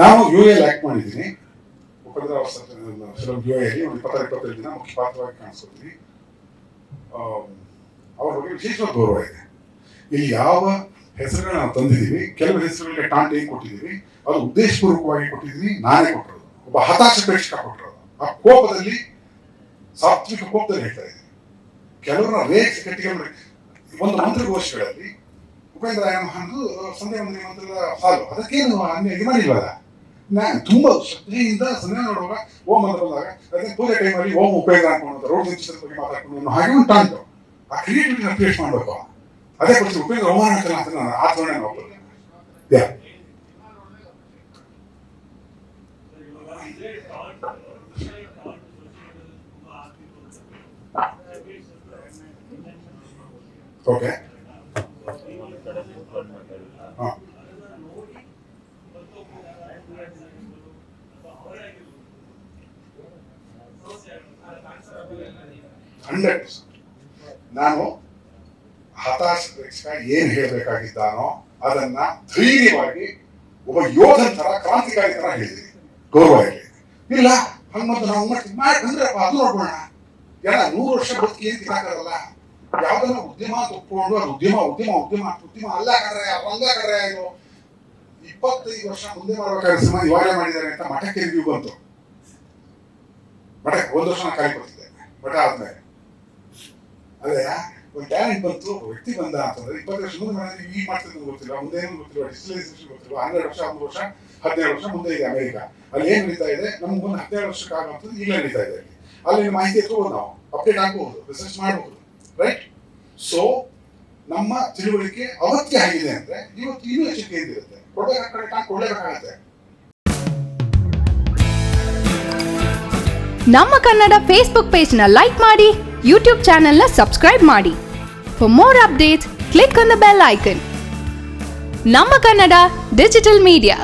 ನಾನು U L act ಮಾಡಿದ್ದೀನಿ. ಉಪೇಂದ್ರ ಅವರ ಫಿಲಂ ಯು ಎಲ್ಲಿ ಒಂದು ಇಪ್ಪತ್ತಾರು, ಇಪ್ಪತ್ತೈದು ದಿನ ಮುಖ್ಯ ಪಾತ್ರವಾಗಿ ಕಾಣಿಸ್ಕೊತೀನಿ ಅವ್ರ ಬಗ್ಗೆ ವಿಶೇಷವಾದ ಗೌರವ ಇದೆ. ಇಲ್ಲಿ ಯಾವ ಹೆಸರುಗಳನ್ನ ನಾವು ತಂದಿದ್ದೀವಿ, ಕೆಲವು ಹೆಸರುಗಳಿಗೆ ಟಾಂಟ್ ಕೊಟ್ಟಿದ್ದೀವಿ, ಅದು ಉದ್ದೇಶಪೂರ್ವಕವಾಗಿ ಕೊಟ್ಟಿದ್ದೀನಿ, ನಾನೇ ಕೊಟ್ಟಿರೋದು. ಒಬ್ಬ ಹತಾಶ ಪ್ರೇಕ್ಷಕ ಕೊಟ್ಟಿರೋದು. ಆ ಕೋಪದಲ್ಲಿ ಸಾತ್ವಿಕ ಕೋಪದಲ್ಲಿ ಹೇಳ್ತಾ ಇದ್ದೀನಿ. ಕೆಲವರ ರೇಸ್ ಕಟ್ಟಿಗೆ ಒಂದು ಮಂತ್ರಗೋಷ್ಠಿಗಳಲ್ಲಿ ಉಪೇಂದ್ರ ಮಹಾನ್ದು ಸಂಧ್ಯಾ ಮಂದಿರ ಮಂತ್ರದ ಹಾಲು ಅದಕ್ಕೇನು ಅನ್ಯಾಗಿ ಮಾಡಿಲ್ವಲ್ಲ? ನಾನು ತುಂಬಾ ಶ್ರದ್ಧೆಯಿಂದ ಸಂಧ್ಯಾ ನೋಡುವಾಗ ಓಂ ಅಂತ ಬಂದಾಗ ಅದೇ ಪೂಜೆ ಟೈಮಲ್ಲಿ ಓಂ ಉಪೇಂದ್ರ ಅನ್ಕೊಂಡು ರೋಡ್ ನಿಲ್ಸಿದ ಬಗ್ಗೆ ಮಾತಾಡ್ಕೊಂಡು ಹಾಗೆ ಉಂಟಾಂಟು ಆ ಕ್ರಿಯೇಟಿವಿಟಿನ ಕ್ರಿಯೇಟ್ ಮಾಡಬೇಕು. ಅದೇ ಕುರಿತು ಉಪೇಂದ್ರ ಅವಮಾನಕಲ್ಲ ಅಂತ ನಾನು ಆಚರಣೆ ನೋಡ್ಬೋದು ಯಾ. ಓಕೆ ಹಂಡ್ರೆಡ್ ನಾನು ಹತಾಶ ಏನು ಹೇಳ್ಬೇಕಾಗಿದ್ದಾನೋ ಅದನ್ನ ಧೈರ್ಯವಾಗಿ ಒಬ್ಬ ಯೋಧನ ತರ, ಕ್ರಾಂತಿಕಾರಿ ತರ ಹೇಳಿದ್ದೀನಿ. ಗೌರವ ಹೇಳಿ ಇಲ್ಲ ಹಂಗಂತ ನಾವು ಮಾಡ್ತೀವಿ ಮಾಡಿ ಅಂದ್ರೆ ಅದು ನೋಡ್ಬೋಣ ಎಲ್ಲ ನೂರು ವರ್ಷ ಬದುಕಿ ಏನ್ ತಿನ್ನಕ್ಕಾಗಲ್ಲ ಯಾವ್ದನ್ನ ಉದ್ಯಮ ತಪ್ಪಿಕೊಂಡು ಅದು ಉದ್ಯಮ ಉದ್ಯಮ ಉದ್ಯಮ ಉದ್ಯಮ ಅಲ್ಲ ಕಡ್ರೆ ಅಲ್ಲ ಕಡ್ರೆ ಇದು. ಇಪ್ಪತ್ತೈದು ವರ್ಷ ಮುಂದೆ ಮಾಡ್ಬೇಕಾದ್ರೆ ಸಿನಿಮಾ ಇವಾಗಲೇ ಮಾಡಿದ್ದಾರೆ ಅಂತ ಮಠಕ್ಕೆ ರಿವ್ಯೂ ಬಂತು. ಮಠಕ್ಕೆ ಒಂದು ವರ್ಷ ಖಾಲಿ ಕೊಡ್ತಿದ್ದೆ ಮಠ ಆದ್ಮೇಲೆ. ಅದೇ, ಒಂದು ಟ್ಯಾಲೆಂಟ್ ಬಂತು ವ್ಯಕ್ತಿ ಬಂದ ಅಂತಂದ್ರೆ ಇಪ್ಪತ್ತು ವರ್ಷ ಮುಂದೆ ಮಾಡಿದ್ರೆ ಈಗ ಮಾಡ್ತಿದ್ದು ಗೊತ್ತಿಲ್ಲ ಮುಂದೆ ಏನು ಗೊತ್ತಿಲ್ಲ ಡಿಜಿಟಲೈಸೇಷನ್ ಗೊತ್ತಿಲ್ಲ, ಹನ್ನೆರಡು ವರ್ಷ ಒಂದು ವರ್ಷ, ಹದಿನೇಳು ವರ್ಷ ಮುಂದೆ ಇದೆ ಅಮೆರಿಕ. ಅಲ್ಲಿ ಏನ್ ನಡೀತಾ ಇದೆ? ನಮ್ಗೆ ಒಂದು ಹದಿನೇಳು ವರ್ಷಕ್ಕೆ ಆಗುವಂಥದ್ದು ಈಗಲೇ ನಡೀತಾ ಇದೆ ಅಲ್ಲಿ. ಅಲ್ಲಿ ಮಾಹಿತಿ ಎತ್ಕೋಬೋದು ನಾವು ಅಪ್ಡೇಟ್ ಆಗ್ಬಹುದು ರಿಸರ್ಚ್ ಮಾಡಬಹುದು ರೈಟ್ ಸೊ ನಮ್ಮ ತಿಳುವಳಿಕೆ ಅವತ್ತಿ ಆಗಿದೆ ಅಂದ್ರೆ ಇವತ್ತು ಇನ್ನೂ ಎಚ್ಚರಿಕೆಯಿಂದ ಇರುತ್ತೆ. ಕಾಣ್ ನಮ್ಮ ಕನ್ನಡ ಫೇಸ್ಬುಕ್ ಪೇಜ್ನ ಲೈಕ್ ಮಾಡಿ ಯೂಟ್ಯೂಬ್ ಚಾನೆಲ್ನ ಸಬ್ಸ್ಕ್ರೈಬ್ ಮಾಡಿ. For more updates click on the bell icon ನಮ್ಮ ಕನ್ನಡ ಡಿಜಿಟಲ್ ಮೀಡಿಯಾ